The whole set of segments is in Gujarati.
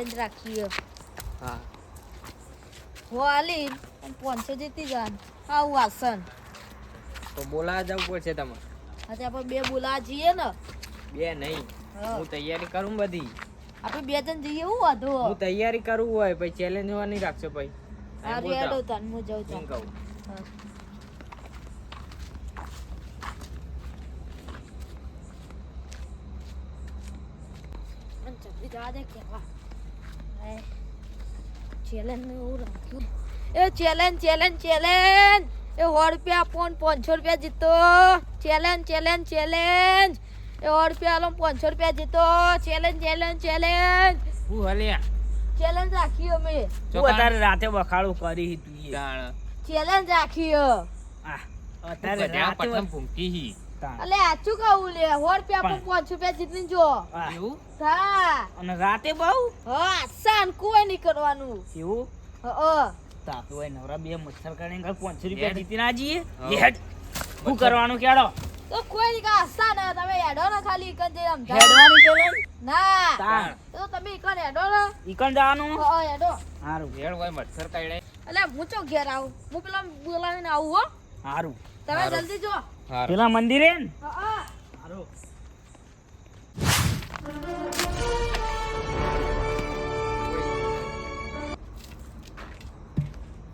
ચેલેન્જ રાખીએ હા. હો આલી પાંચસો જીતી જાન. આવું આસન. તો બોલાવા જવું પડશે તમારે. આજે આપણે બે બોલાવા જઈએ ને. બે નહીં. હું. તૈયારી કરું બધી. આપણે બે જણ જઈએ હું વાંધો. હું તૈયારી કરવું હોય પછી ચેલેન્જ હોવા નહીં રાખશો ભાઈ સારું હેડો તન હું જાઉં છું કહું. જવા દે હાય. ચેલેન્જ એવું રાખ્યું એ ચેલેન્જ ચેલેન્જ ચેલેન્જ એ સો રૂપિયા આપો ને પાંચસો રૂપિયા જીતો. ચેલેન્જ ચેલેન્જ ચેલેન્જ એ સો રૂપિયા આલો પાંચસો રૂપિયા જીતો. ચેલેન્જ ચેલેન્જ ચેલેન્જ હું હલ્યા? ચેલેન્જ રાખી અમે. તું અત્યારે રાતે બખાડું કરી તું ચેલેન્જ રાખી અત્યારે રાતે પઠમ ભૂમકી હી. અલે આચું કહું લે? સો રૂપિયા આપો પણ- રૂપિયા જીતની જો એવું? હા. અને રાતે બહુ? હા આસાન કોઈ નહીં કરવાનું. એવું? હા તાપી હોય નવરા બે મચ્છર કરીને કાંઈ પાંચસો રૂપિયા જીતીને જીતી ના જઈએ હેડ. શું કરવાનું કેડો તો કોઈ નહીં આસાન હે. તમે હેડો ને ખાલી ઇકન જે આમ હેડવાનું challenge? ના. તો તમે ઇકન હેડો ને. ઇકન જવાનું? હા હેડો. હારું. હેડ હોય મચ્છર કાઢે. એટલે હું ચો ઘેર આવું? હું પેલા બોલાવીને આવું હો. હારું. તમે જલ્દી જો પેલા મંદિરે ને?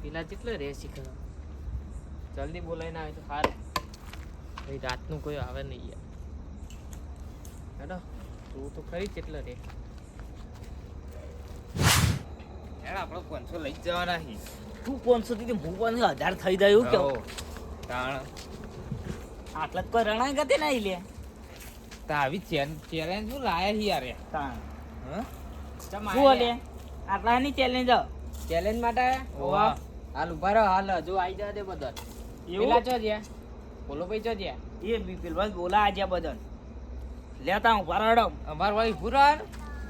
પેલા કેટલો રે શીખર જલ્દી બોલાવીને આવે તો સારું ભાઈ રાતનું કોઈ આવે નહીં યાર. હેડો તું તો ખરી કેટલો રે હેડ આપણે પાંચસો લઈ જવાના હી. તું પાંચસો થી હું પણ હજાર થઈ જાય એવું કેવું? તાણ. આટલા કોઈ રણાઈ ગતે નહીં લે તા આવી ચેલેન્જ શું લાયા હી યાર. તા હા? શું લે આટલા ની ચેલેન્જ ચેલેન્જ માટે? ઓવા. હાલ ઊભા રહો હાલ જો આવી જા દે બધા પેલા ચો જ્યા? બોલો ભાઈ ચો જ્યા? એ બી પેલવા બોલા આજે બદન લેતા હું ભરાડો અમાર વાળી પુરાણ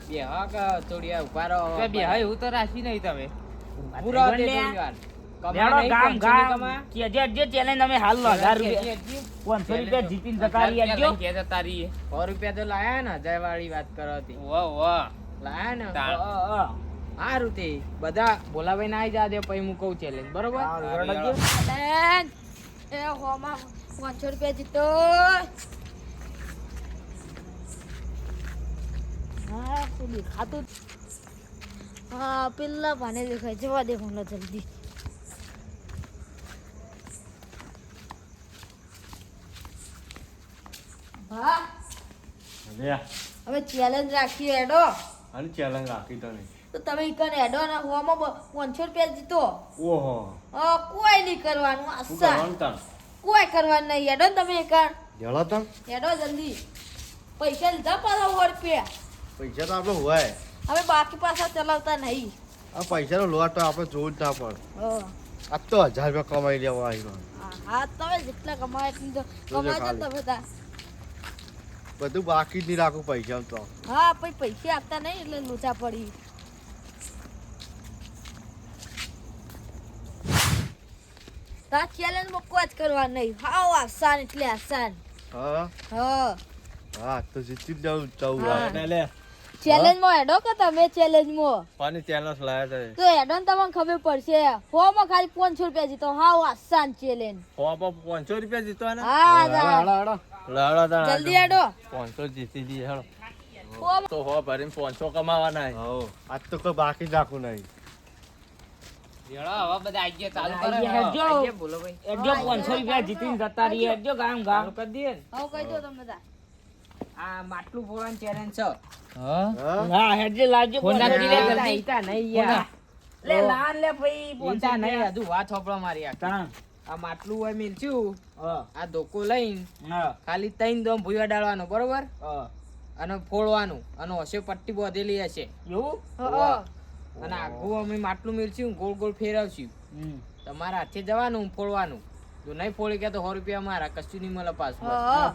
બે હા કે થોડી ઊભા રહો. બે હા હું તો રાખી નહીં તમે. પૂરા ગામ ગામ. કે જે જે ચેલેન્જ અમે હાલ રૂપિયા. રૂપિયા જીતીને રૂપિયા તો લાયા ને વાળી વાત કરો હતી. લાયા ને? બધા બોલાભાઈ ના આવી જા દે પછી હું કહું ચેલેન્જ બરોબર? ચેલેન્જ એ હોમાં પાંચસો રૂપિયા જીતો. હા શું દેખાતું જ. હા પેલા પાને દેખાય. જવા દે મને જલ્દી. હા. લે હવે ચેલેન્જ રાખીએ એડો અને ચેલેન્જ રાખી તને તો તમે ઈકન એડો ને હોમાં પાંચસો રૂપિયા જીતો. ઓહો. હા, કોઈ નહીં કરવાનું આસા કોઈ કરવાનું નહીં એડો તમે એક જળો તણ એડો જલ્દી. પૈસા લીધા પાછા સો રૂપિયા. પૈસા તો આપણે હોય હવે બાકી પાછા ચલાવતા નહીં. આ પૈસાનો લોટ તો આપણે જોવું જ ના પડે. હા. આ તો હજાર રૂપિયા કમાઈ લેવા આવ્યો. હા, હા તમે જેટલા કમાય એટલી તો કમાજો ને તમે તાર. બધું બાકી જ નહીં રાખું પૈસા તો. હા પછી પૈસા આપતા નહીં એટલે લોચા પડી. તા ચેલેન્જ જ કરવા નહીં. હાવ આસાન એટલે આસાન. હા? હા. હા તો જીતી જાઉં. આપણે લે. ચેલેન્જમાં એડો કે તમે ચેલેન્જમાં પાણી ચેલેન્જ લાયા છે તો એડો ને તમને ખબર પડશે. ફો માં ખાલી પાંચસો રૂપિયા જીતો. હાવ આસાન ચેલેન્જ ફો માં 500 રૂપિયા જીતવાના? હા હેડો. હેડો હેડો તા જલ્દી આડો. પાંચસો જીતી દી હેડો. તો હો ભરીને પાંચસો કમાવાના હો આજ તો કોઈ બાકી રાખું નહીં. હવે બધા આઈ ચાલુ કરો. આઈ ગયા, હેડજો. આઈ ગયા, બોલો ભાઈ. એડજો પાંચસો રૂપિયા જીતીને જતા રહીએ. એડજો ગામ ગામ. કરી દઈએ. ને કહી દો તમે તાર આ માટલું ફોડવાની ચેલેન્જ છે. હા? હેડજે લાવજો ફોન. જલ્દી. નહીં યાર. લે લાન લે ભાઈ ઈતા નહીં હજુ વાત હોભળો મારી આખી. આ માટલું હોય મિલચ્યું આ ધોકો લઈને ખાલી ત્રણ દોમ ભૂયા ડાળવાનો બરોબર? અને ફોડવાનું અને હશે પટ્ટી બાંધેલી હશે. એવું? અને આખું અમે માટલું મીરચ્યું ગોળ ગોળ ફેરવશું. તમારા હાથે જવાનું ફોડવાનું. જો નહીં ફોડી કે તો સો રૂપિયા મારા કશું નહીં મળે પાછું.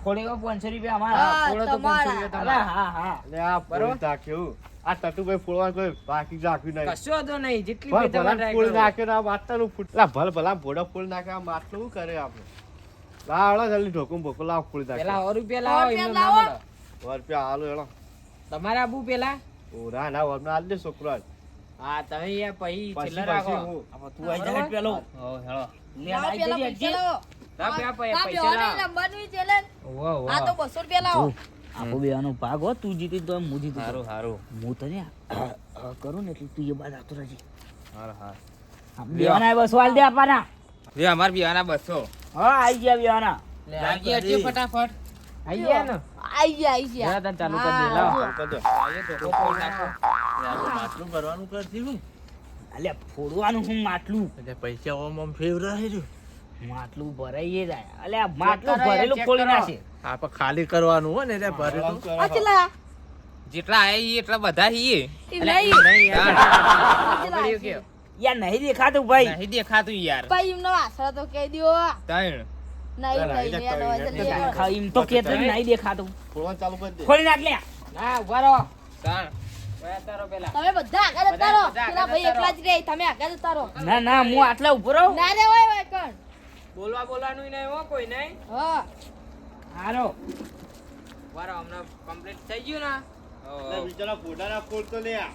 ફોડી ગયો પાંચસો રૂપિયા મારા ફોડો તો પાંચસો રૂપિયા તમારા. હા હા. લે આ બરોબર? ફોડી નાખ્યું. આ ટટુભાઈ ફોડવાનું કોઈ બાકી રાખ્યું નહીં. કશું વાંધો નહીં. જેટલી ભલ તમારે ભલા try ફૂલ કરો. નાખે ને આ ફૂટ લા ભલ ભલા ભોડો ફોડ નાખે આ માટલું શું કરે આપણે? લાવડો જલ્દી ઢોકું ભોકો લાવ ફોડ નાખે. પેલા સો રૂપિયા લાવો રૂપિયા એમને ના મળે સો રૂપિયા હાલો હેડો. તમારે આબુ પેલા? ઓરા ના હમણાં આલ દે છોકરો હા તમે યાર પછી છેલ્લા રાખો. તું આઈ જા પેલો. હો હેળો બેવાની ભાગ હો તું જીતી તો હું જીતી હારું હારું. હું તને આ- આ કરું ને એટલે તું એ બાદ આવતો રહેજે. હારું હારું. બેવાના બસો હાલ દે આપવાના. લે અમાર બિયાના બસો. હા આઈ ગયા બેવાના લાગી ફટાફટ. આઈ ગયા ને? આઈ ગયા આઈ ગયા. તને ચાલુ કરી દે લાવ હા, દો. આઈએ તો નાખો. માટલું ભરવાનું કરતી હું. અલ્યા ફોડવાનું હું માટલું. એટલે પૈસા ઓમ ઓમ ફેવરા છે. જો માટલું ભરાઈએ જાય અલ્યા માટલું ભરેલું ખોલી નાખે હા પણ ખાલી કરવાનું હોય ને એટલે ભરેલું. કરો. જેટલા આયા એટલા બધા નહીં. યાર. નહીં દેખાતું ભાઈ. નહીં દેખાતું યાર. ભાઈ એમનો આશરો તો કહી દ્યો. ત્રણ નહીં ના, નહીં ના, નહીં, નહીં, નહીં, નહીં, નહીં. ખા- એમ તો કેતું જ નહીં દેખાતું. ખોલવાનું ચાલુ કરી દે. ખોલી નાખ લે ના ઊભા રહો. ત્રણ તમે બધા આગળ જતા રહો પેલા ભાઈ એકલા જ રહે તમે આગળ જતા રહો ના ના હું આટલા ઊભો રહું. ના રે હોય હોય કણ? બોલવા બોલવાનું નહીં હો કોઈ નહીં. હા. હારો. વારો હમણાં કમ્પ્લીટ થઈ ગયું ને? બિચારા ફોટા ના ખોલતો લે આ.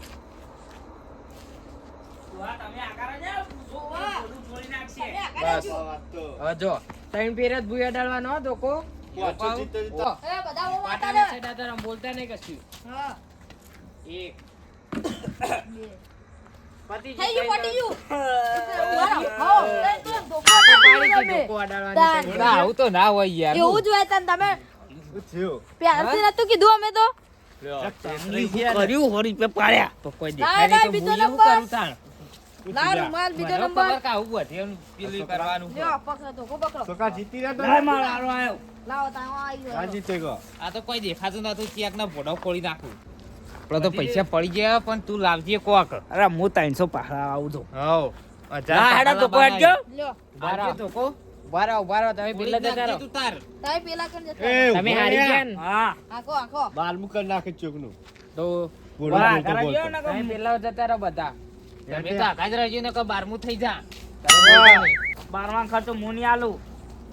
તમે આગળ જાઓ. જોવા. બધું ખોલી નાખશે. તમે આગળ બસ. જજો. આ વાત તો. હવે જો ત્રણ ફેર જ ભૂયા ડાળવાનો હતો કો પાછો જીતે જીતે. એ બધા હું વાતા પાટાના રહે. સાઈડ આધાર આમ બોલતા નહીં કશું. હા. એક. બે. થઈ ગયું, ગયું ગયું બરાબર. હો, ત્રણ તો ધોકો તો ના પાડી પીવું દીધું, તમે. ધોકો અડાડવાની તાન. કરી. ના, આવું તો ના હોય યાર. એવું જ હોય તમે? પ્યારથી નતું કીધું અમે તો? કર્યું? હોરી પે પાડ્યા. તો કોઈ દેખાય તો બીજો નંબર. ના રૂમાલ બીજો નંબર? ખબર કે આવું બધે કરવાનું લ્યો પકડો ધોકો પકડો. છોકરા જીતી રહ્યા લાય મારો હારો લાવો તાવ આવી આ જીતે ગયો. આ તો કોઈ દેખાતું નતું ક્યાંક ના ફોટો ખોલી નાખું. આપણે તો પૈસા પડી ગયા પણ તું લાવજે કોક. અરે હું ત્રણસો પાછા આવું છું. હવ. હેડા તો પાડજો તમે પેલા જતા તમે હારી ગયા ને? હા. આખો આખો. બારમું કરી નાખે ચોકનું. તો બોલો, કરા ગયો ને તમે પેલા જતા રહો બધા. તમે તો આખા જ રહેજો ને કે બારમું થઈ જા. બારમા ખર્ચો મુની આલું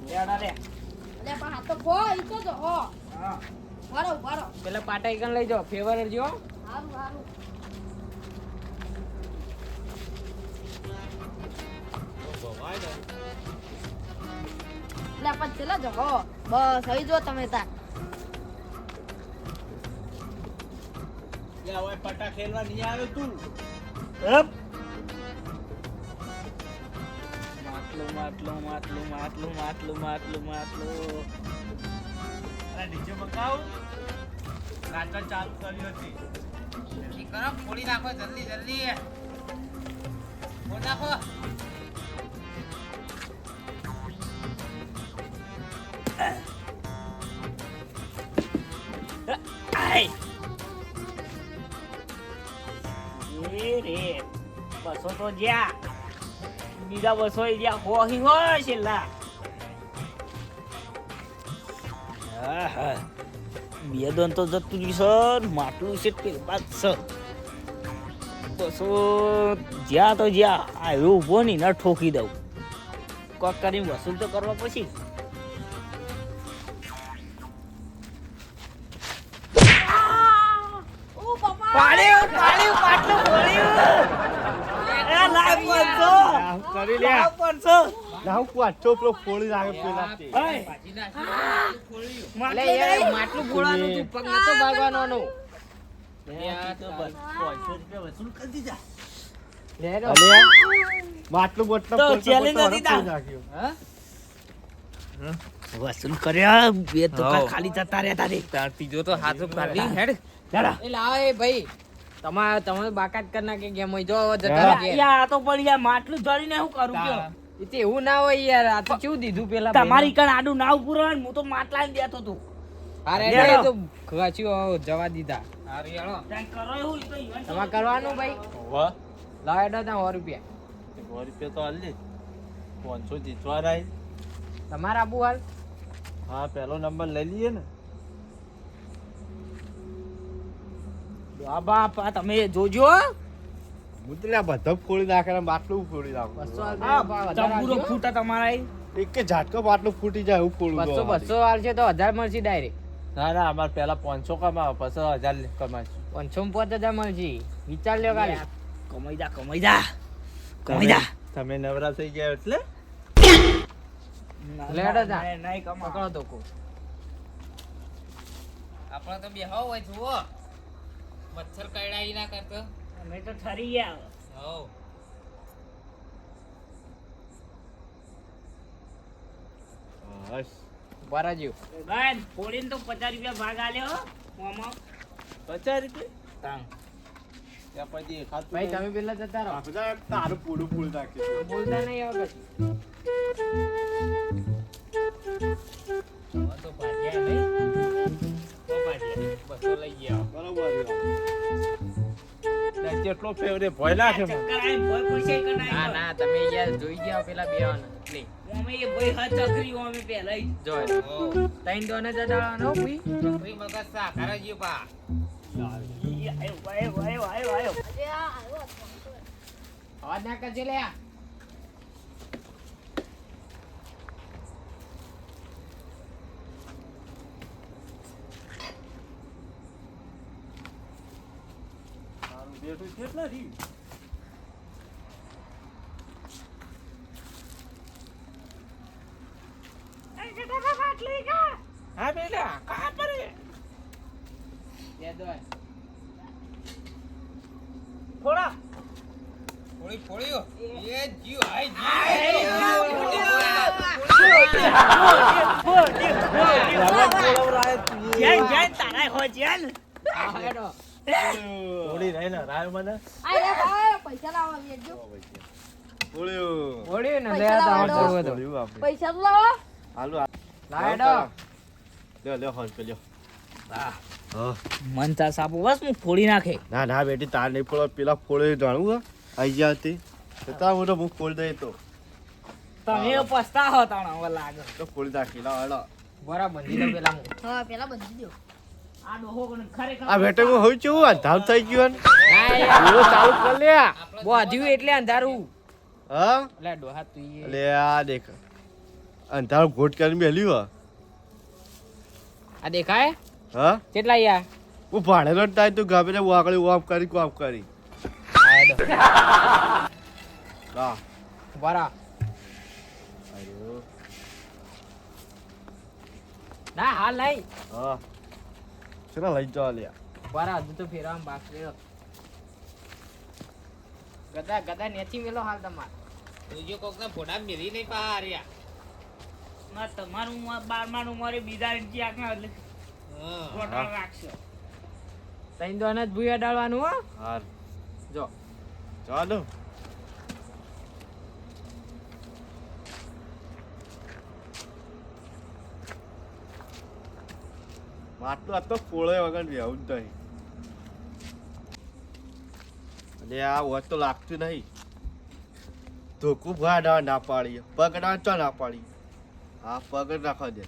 લેડા લે પણ આ તો ખો ઈ તો જો હો. હા. વારો વારો પેલા પાટા એકન લઈ જાઓ ફેવર જો હારું હારું. એટલે પણ ચલા જો હો. બસ હવે જો તમે તાર. લે, હવે પટ્ટા ખેલવા નહીં આવ્યો તું. માટલું માટલું માટલું માટલું માટલું માટલું માટલું. અરે નીચે બકાવ નાટક ચાલુ કરી હતી. કરો ખોલી નાખો જલ્દી જલ્દી. ખોલી નાખો. રે બસો તો જ્યાં. બીજા બસો જ્યાં હોહી હોય છેલ્લા. આહા. બે દોન તો જતું રહ્યું છે માટલું છે તે બાદ સર બસો જ્યાં તો જ્યાં આ એવું ઊભો નહીં ના ઠોકી દઉં. કોક કરીને વસૂલ તો કરવા પછી. કરી લે. લાવ ના, હું પાછો પેલો ફોડી નાખે પેલા હે, એટલે યાર માટલું ફોડવાનું તું પગ નતો ભાગવાનો રૂપિયા વસૂલ કર્યા બે તો ખાલી જતા રહ્યા તારે. ત્રીજો તો હાથો ખાલી હેડ. ચાલા એ ભાઈ. તમારે તમે બાકાત કરી નાખે ગેમ જો જતા હા. રહો ઘેર. યા આ તો પણ યાર માટલું ધરીને શું કરું કયો? તો એવું ના હોય યાર આ તો કેવું દીધું પેલા તમારી કણ આડું નાવ રહે હું તો માટલા ને દેતો તું. અરે એ તો ખાચ્યો જવા દીધા. હારું હેડો. કરો એવું તો તમારે કરવાનું ભાઈ? વાહ લાવો હેડો ત્યાં સો રૂપિયા. 100 રૂપિયા તો હાલ લે 500 જીતવા રાય. તમારે આબુ હાલ. હા પહેલો નંબર લઈ લઈએ ને. આ બાપ આ તમે જોજો હું તો લે આ બધા ફોડી નાખે. બાટલું ફોડી નાખું. ચંપુરો ફૂટા તમારા એક ઝાટકો માટલું ફૂટી જાય એવું ફોડું બસો બસો હાલશે તો હજાર મળશે ડાયરેક્ટ ના ના અમારે પેલા પાંચસો કમાવો પછી હજાર કમાશું પાંચસો પાંચ હજાર મળશે. વિચાર લ્યો કાલે કમાઈ જા કમાઈ જા કમાઈ જા. તમે નવરા થઈ ગયા એટલે? લેડો જા. નહીં, નહીં કમાઓ. તો કો આપણે તો બેહો હોય જુઓ. મચ્છર કઈડાઈ ના કરતો. અમે તો ઠરી ગયા હો બસ. બરા જ્યો બેન ફોડીને તો પચાસ રૂપિયા ભાગ આલ્યો મોમાં. પચાસ રૂપિયા? તાણ. ત્યાં પછી ખાતું ભાઈ તમે પેલા જતા રહો. તારું પૂરું ફૂલ નાખ્યું બોલતા નહીં હવે જેટલો ફેવરે ભય નાખે મને. ચક્કર આવીને ભોય પૂછે કે નહીં? ના ના તમે યાર જોઈ ગયા પેલા બે એટલે અમે એ ભોય હાથ ચકરી અમે પહેલા ઈ. જો. તૈન દોને જટાડવાનો ભઈ ભઈ મગજ સા કરે જીવ પા. આયો, આયો, આયો, આયો, આયો. અવાજ ના કરજે લે બેઠું કેટલા રહ્યું હા બેટા કા દો ફોડા. ફોડી ફોડ્યો એ જીવ હાય જેન, જેન, તારાય હોય જીવ રહી ને રાય મને. પૈસા લાવો વેચજો બોલ્યો. ફોડ્યું ને લે આ તો પૈસા લાવો. હાલો લાડો લ્યો લ્યો પે લ્યો. હા. મન ચા સાપુ બસ હું ફોડી નાખે. ના ના બેટી તાર નહીં ફોડો પેલા ફોડે જાણું હા. આઈ ગયા હતી તા હું તો હું ફોડી દઈ તો. તમે પસ્તા હો તાણ લાગે. તો ફોડી નાખી લાવ હળો બરાબર બંધી દો પેલા હા. પેલા બંધી દો. આ ડોહો કોને ખરેખર આ બેટે હું હોય છું અંધાર થઈ ગયો ને ચાલુ કર લે. બોધ્યું એટલે અંધારું. હા? લે ડોહા તું લે આ દેખ. અંધારું ઘોટ કરીને બેલ્યું હા. આ દેખાય? હા? કેટલા યા હું ભાડે નો થાય તું ગાભે વાકડી વાપ કરી વાપ કરી. હા બરા ના હાલ નહીં. હા. ચલો લઈ જાઓ લે બરા હજુ તો ફેરવામાં બાકી રહ્યો. ગદા ગદા નેચી મેલો હાલ તમાર. બીજો કોક ને ફોડા મેલી નહીં પા હાર્યા ના તમારું બારમાનું ઉંમરે બીજા ઇંચી આંખના એટલે ફોટા રાખશો. તૈન દોને જ ભૂયા ડાળવાનું હો. હાર. જો. ચાલો. માટલું આ તો પોળે વગર વ્યવું જ નહીં. અને આ હોત તો લાગતું નહીં. ધોકું ભાડા ના પાડી પગડા ચો ના પાડીએ. હા, પગ જ રાખવા દે.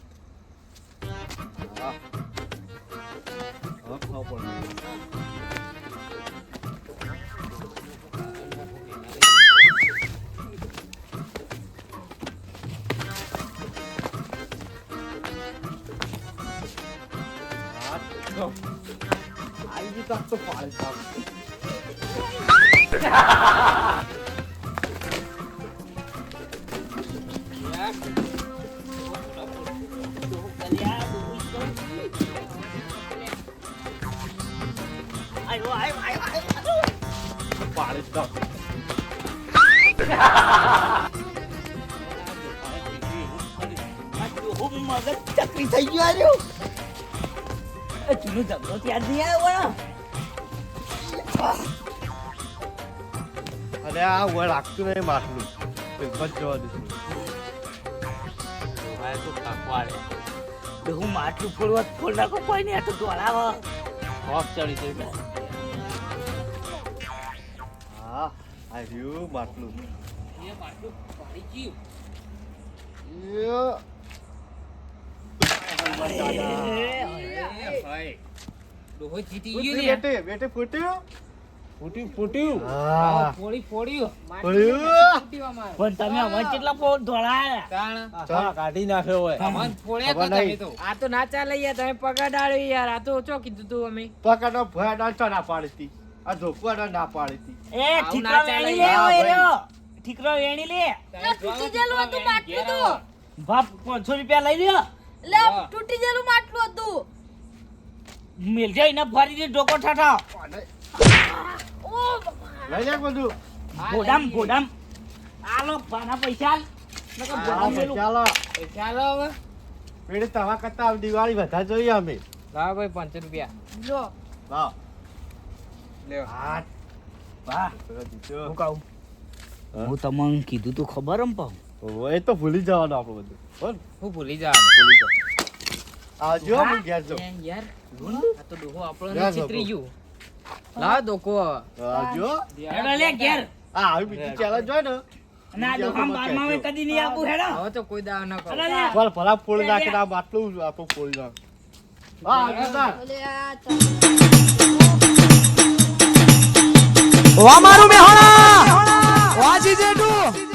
પડે. આવી ગયું તો આ તો પાડે સાહેબ. આયો આયો આયો આયો પાડે તો આ ડોહો એ ચૂનો ઝઘડો ત્યાં જ નહીં આવ્યો. અને આ વળ લાગતું નહીં માટલું બસ જવા દઈશું ભાઈ તો કાકવાડે ડોહો માટલું ફોડવા ફોડ નાખો કોઈ નહીં આ તો દોડાવો. ચડી જઈ હા આ માટલું. એ માટલું પાડી ગયું. યો. ડોહો જીતી ફૂટી ને. બેટે બેટે ફૂટ્યું? ફૂટ્યું ફૂટ્યું. હા. ફોડી ફોડ્યું પડ્યું. પણ તમે અમે કેટલા પોટ ધોળાયા? તાણ. હા, કાઢી નાખ્યો હોય. અમન ફોડ્યા તો તમે તો. આ તો ના ચાલે યાર તમે પગાડાડ્યો યાર. આ તો ચો કીધું તું અમે? પકડો ચો ના પાડી આ ધોકવા ના પાડતી. એ ઠીકરો વેણી લે યાર, ઓય ભાઈ. રહ્યો. ઠીકરો વેણી લે. લે તૂટી ગયેલું હતું માટલું તો. બાપ પાંચસો રૂપિયા લઈ લ્યો. લે તૂટી ગયેલું માટલું હતું. મિલ જાય ને ફરી દે ડોકો ઠાઠા. ઓ બાપા. લઈ જા બધું. ગોડામ ગોડામ. આલો પાના પૈસા. ચાલો ચાલો હવે. પેડે તવા કરતા દિવાળી બધા જોઈએ અમે. લાવો ભાઈ પાંચસો રૂપિયા. જો લાવ. લે હાથ વાહ. હું કહું? હું. તમને કીધું તું ખબર એમ પાઉં. એ તો ભૂલી જવાનું આપણું બધું. બોલ. હું ભૂલી જવાનું. ભૂલી જાવ આવજો હું ઘેર જાઉં યાર આ તો ડોહો આપણને લ્યો, ચિતરી ગયું ડોકો આવજો હેડો લે ઘેર. આ આવી બીજી ચેલેન્જ હોય ને અને આ બારમાં હવે કદી નહીં આપું હેડો. હવે તો કોઈ દાવ ના કરો. ભલા ફોડી નાખે આ બાટલું આપણું ફોડી હા. ઓલે મેહોણા. વાજી જેઠું